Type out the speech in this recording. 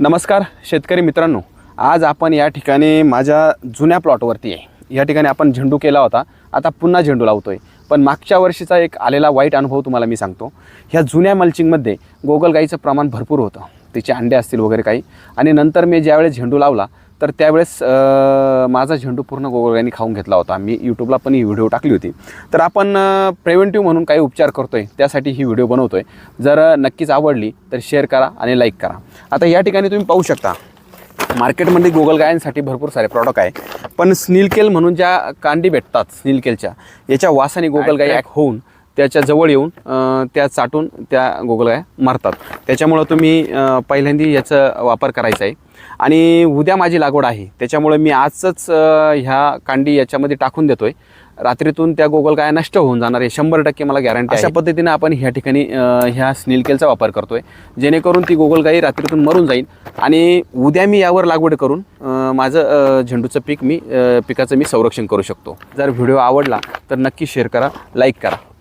नमस्कार शेतकरी मित्रांनो. आज आपण या ठिकाणी माझ्या जुन्या प्लॉटवरती आहे. या ठिकाणी आपण झेंडू केला होता. आता पुन्हा झेंडू लावतो आहे पण मागच्या वर्षीचा एक आलेला वाईट अनुभव तुम्हाला मी सांगतो. ह्या जुन्या मल्चिंगमध्ये गोगलगाईचं प्रमाण भरपूर होतं. तिचे अंडे असतील वगैरे काही. आणि नंतर मी ज्यावेळेस झेंडू लावला तर त्यावेळेस माझा झेंडू पूर्ण गोगलगाईने खाऊन घेतला होता. मी यूट्यूबला पण ही व्हिडिओ टाकली होती. तर आपण प्रिव्हेंटिव्ह म्हणून काही उपचार करतोय त्यासाठी ही व्हिडिओ बनवतोय. जर अं, नक्कीच आवडली तर शेअर करा आणि लाईक करा. आता या ठिकाणी तुम्ही पाहू शकता मार्केटमध्ये गोगलगायांसाठी भरपूर सारे प्रॉडक्ट आहे. पण स्नीलकेल म्हणून ज्या कांडी भेटतात स्नीलकेलच्या याच्या वासाने गोगलगाई ॲक होऊन त्याच्याजवळ येऊन त्या चाटून त्या गोगलगाय मारतात. त्याच्यामुळं तुम्ही पहिल्यांदी पहिल्यांदा याचा वापर करायचा आहे. आणि उद्या माझी लागवड आहे. त्याच्यामुळं मी आजच ह्या कांडी याच्यामध्ये टाकून देतो आहे रात्रीतून त्या गोगलगाया नष्ट होऊन जाणार आहे. शंभर टक्के मला गॅरंटी अशा पद्धतीने आपण ह्या ठिकाणी ह्या स्नीलकेलचा वापर करतो आहे जेणेकरून ती गोगलगाई रात्रीतून मरून जाईल. आणि उद्या मी यावर लागवड करून माझं झेंडूचं पीक मी पिकाचं मी संरक्षण करू शकतो. जर व्हिडिओ आवडला तर नक्की शेअर करा लाईक करा.